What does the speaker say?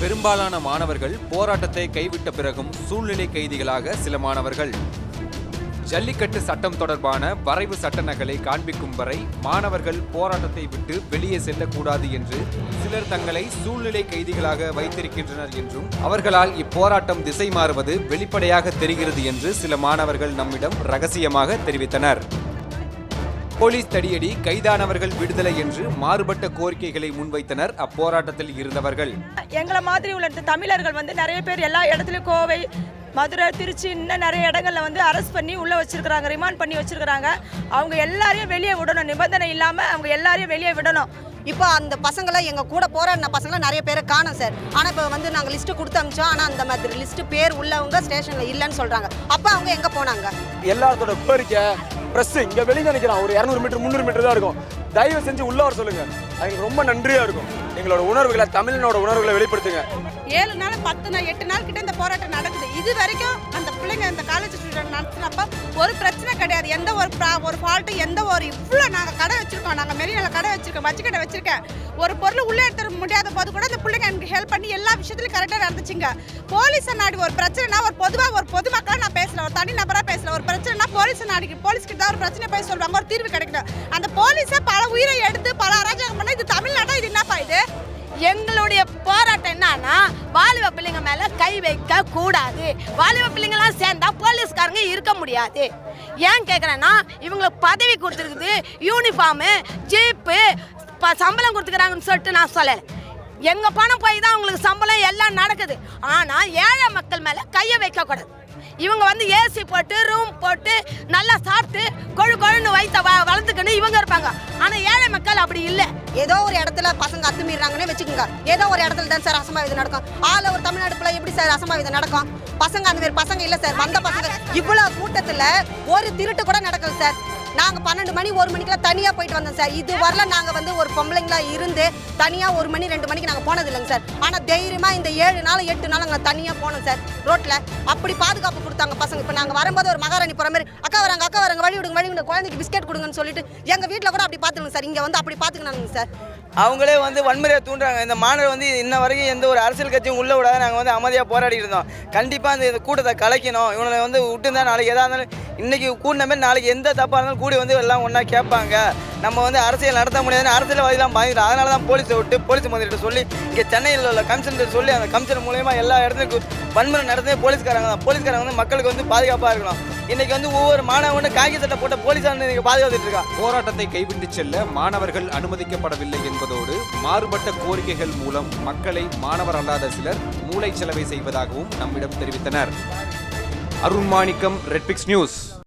பெரும்பாலான மாணவர்கள் போராட்டத்தை கைவிட்ட பிறகும் சூழ்நிலை கைதிகளாக சில மாணவர்கள். ஜல்லிக்கட்டு சட்டம் தொடர்பான வரைவு சட்ட நகலை காண்பிக்கும் வரை மாணவர்கள் போராட்டத்தை விட்டு வெளியே செல்லக்கூடாது என்று சிலர் தங்களை சூழ்நிலை கைதிகளாக வைத்திருக்கின்றனர் என்றும் அவர்களால் இப்போராட்டம் திசை மாறுவது வெளிப்படையாக தெரிகிறது என்று சில மாணவர்கள் நம்மிடம் ரகசியமாக தெரிவித்தனர். போலீஸ் தடியடி கைதானவர்கள் விடுதலை என்று மாறுபட்ட கோரிக்கைகளை முன்வைத்தனர். அப்போராட்டத்தில் இருந்தவர்கள். எங்களை மாதிரி உள்ள தமிழர்கள் வந்து நிறைய பேர் எல்லா இடத்துலையும் கோவை மதுரை திருச்சி இன்னும் நிறைய இடங்கள்ல வந்து அரெஸ்ட் பண்ணி உள்ள வச்சிருக்கிறாங்க ரிமாண்ட் பண்ணி வச்சிருக்கிறாங்க. அவங்க எல்லாரையும் வெளியே விடணும். நிபந்தனை இல்லாம அவங்க எல்லாரையும் வெளியே விடணும். இப்போ அந்த பசங்களை எங்கள் கூட போராடின பசங்களை நிறைய பேரை காணோம் சார். ஆனால் இப்போ வந்து நாங்கள் லிஸ்ட்டு கொடுத்து அமிச்சோம். ஆனால் அந்த மாதிரி லிஸ்ட்டு பேர் உள்ளவங்க ஸ்டேஷனில் இல்லைன்னு சொல்கிறாங்க அப்போ அவங்க எங்கே போனாங்க? எல்லாத்தோட கோரிக்கை ப்ரெஸ் இங்கே வெளியே நினைக்கிறான் ஒரு இரநூறு மீட்டர் முந்நூறு மீட்டர் தான் இருக்கும். தயவு செஞ்சு உள்ள வர சொல்லுங்க. எங்களுக்கு ரொம்ப நன்றியா இருக்கும். எங்களோட உணர்வுகளை தமிழனோட உணர்வுகளை வெளிப்படுத்துங்க. ஏழு நாள் பத்து நாள் எட்டு நாள் கிட்ட இந்த போராட்டம் நடக்குது. இது வரைக்கும் அந்த பிள்ளைங்க இந்த காலேஜ் ஸ்டூடெண்ட் நடத்துனப்ப ஒரு பிரச்சனை கிடையாது. எந்த ஒரு ஒரு ஃபால்ட்டு எந்த ஒரு இவ்வளோ நாங்கள் கடை வச்சிருக்கோம். நாங்கள் மெரினால கடை வச்சிருக்கோம் வச்சு கடை வச்சிருக்கேன். ஒரு பொருள் உள்ளே எடுத்துட முடியாத போது கூட இந்த பிள்ளைங்க எனக்கு ஹெல்ப் பண்ணி எல்லா விஷயத்துலையும் கரெக்டாக நடந்துச்சுங்க. போலீஸை நாடி ஒரு பிரச்சனைனா ஒரு பொதுவாக ஒரு பொதுமக்களாக நான் பேசல ஒரு தனி நபராக பேசல. ஒரு பிரச்சனை போலீஸ் நாடிக்கு போலீஸ் கிட்ட ஒரு பிரச்சனை போய் சொல்லுவாங்க ஒரு தீர்வு கிடைக்கணும். அந்த போலீஸை பல உயிரை எடுத்து பல அராஜகம் பண்ண இது தமிழ்நாட்டா இது என்னப்பா இது? எங்களுடைய போராட்டம் என்னன்னா வாலிப பிள்ளைங்க மேல கை வைக்க கூடாது. வாலிப பிள்ளைங்களாம் சேர்ந்தா போலீஸ்காரங்க இருக்க முடியாது. ஏன் கேட்குறேன்னா இவங்களுக்கு பதவி கொடுத்துருக்குது யூனிஃபார்மு ஜீப்பு ப- சம்பளம் கொடுத்துக்கிறாங்கன்னு சொல்லிட்டு நான் சொல்லலை. எங்கள் பணம் போய் தான் அவங்களுக்கு சம்பளம் எல்லாம் நடக்குது. ஆனால் ஏழை மக்கள் மேலே கையை வைக்கக்கூடாது இவங்க வந்து ஏசி போட்டு ரூம் போட்டு நல்லா சாப்பிட்டு கொழு கொழுன்னு வயிற்ற வ வளர்த்துக்கின்னு இவங்க இருப்பாங்க. ஆனால் ஏழை மக்கள் அப்படி இல்லை. ஏதோ ஒரு இடத்துல பசங்க அத்துமீறாங்கன்னு வச்சுக்கோங்க. ஏதோ ஒரு இடத்துல தான் சார் அசம்பாவிதம் நடக்கும். ஆள ஒரு தமிழ்நாடு பிள்ளை எப்படி சார் அசம்பாவிதம் நடக்கும்? பசங்க அந்த மாதிரி பசங்க இல்லை சார். வந்த பசங்க இவ்வளோ கூட்டத்தில் ஒரு திருட்டு கூட நடக்கல சார். நாங்கள் பன்னெண்டு மணி ஒரு மணிக்கெல்லாம் தனியாக போயிட்டு வந்தோம் சார். இது வரல நாங்கள் வந்து ஒரு பொம்பளைங்களா இருந்து தனியாக ஒரு மணி ரெண்டு மணிக்கு நாங்கள் போனது இல்லைங்க சார். ஆனால் தைரியமாக இந்த ஏழு நாள் எட்டு நாள் நாங்கள் தனியாக போனோம் சார் ரோட்டில் அப்படி பாதுகாப்பு கொடுத்தாங்க பசங்க. இப்போ நாங்கள் வரும்போது ஒரு மகாராணி போகிற மாதிரி அக்கா வராங்க அக்கா வராங்க வழி விடுங்க வழி விடுங்க குழந்தைக்கு பிஸ்கெட் கொடுங்கன்னு சொல்லிட்டு எங்கள் வீட்டில் கூட அப்படி பார்த்துக்கணும் சார். இங்கே வந்து அப்படி பார்த்துக்கணுங்க சார். அவங்களே வந்து வன்முறையை தூண்டுறாங்க. இந்த மாணவர் வந்து இன்ன வரைக்கும் எந்த ஒரு அரசியல் கட்சியும் உள்ள விடாத நாங்கள் வந்து அமைதியாக போராடி இருந்தோம். கண்டிப்பாக அந்த கூட்டத்தை கலைக்கணும். இவனை வந்து விட்டுருந்தா நாளைக்கு எதாக இருந்தாலும் இன்னைக்கு கூடின மாதிரி நாளைக்கு எந்த தப்பாக இருந்தாலும் கூடி வந்து எல்லாம் ஒன்றா கேட்பாங்க. நம்ம வந்து அரசியல் நடத்த முடியாதுன்னு அரசியல்வாதிலாம் பயந்துடும் அதனால தான் போலீஸை விட்டு போலீஸ் மந்திரிட்ட சொல்லி இங்கே சென்னையில் உள்ள கமிஷனர் சொல்லி அந்த கமிஷன் மூலயமா எல்லா இடத்துக்கும் வன்முறை நடந்தது போலீஸ்காரங்க தான். போலீஸ்காரங்க வந்து மக்களுக்கு வந்து பாதுகாப்பாக இருக்கணும். இன்னைக்கு வந்து ஒவ்வொரு மாணவனும் காக்கி சட்டை போட்ட போலீஸார் வந்து இன்னைக்கு பாதுகாத்துட்டு இருக்கா? போராட்டத்தை கைவிட்டு செல்ல மாணவர்கள் அனுமதிக்கப்படவில்லை என்பதோடு மாறுபட்ட கோரிக்கைகள் மூலம் மக்களை மாணவர் அல்லாத சிலர் மூளை செலவை செய்வதாகவும் நம்மிடம் தெரிவித்தனர். அருண் மாணிக்கம் ரெட்பிக்ஸ் நியூஸ்